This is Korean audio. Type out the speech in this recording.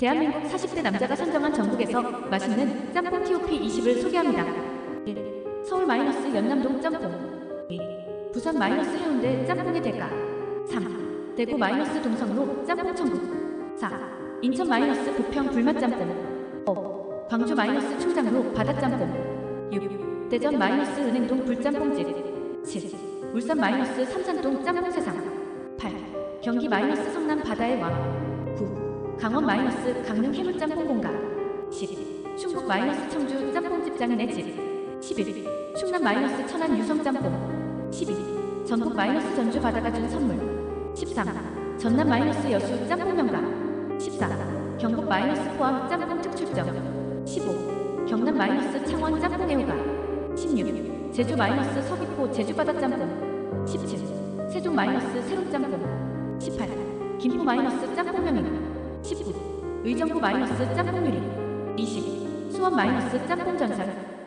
대한민국 40대 남자가 선정한 전국에서 맛있는 짬뽕 TOP 20을 소개합니다. 1. 서울 마이너스 연남동 짬뽕 2. 부산 마이너스 해운대 짬뽕의 대가 3. 대구 마이너스 동성로 짬뽕 천국 4. 인천 마이너스 부평 불맛 짬뽕 5. 광주 마이너스 충장로 바닷짬뽕 6. 대전 마이너스 은행동 불짬뽕집 7. 울산 마이너스 삼산동 짬뽕 세상 8. 경기 마이너스 성남 바다의 왕 9. 강원 마이너스 강릉 해물 짬뽕 공가 10. 충북 마이너스 청주 짬뽕 집 장인의 집 11. 충남 마이너스 천안 유성 짬뽕 12. 전북 마이너스 전주 바다가 준 선물 13. 전남 마이너스 여수 짬뽕 명가 14. 경북 마이너스 포항 짬뽕 특출점 15. 경남 마이너스 창원 짬뽕 애호가 16. 제주 마이너스 서귀포 제주바다 짬뽕 17. 세종 마이너스 새로 짬뽕 18. 김포 마이너스 짬뽕 명인 19. 의정부 마이너스 짬뽕 유리 20. 수원 마이너스 짬뽕 전설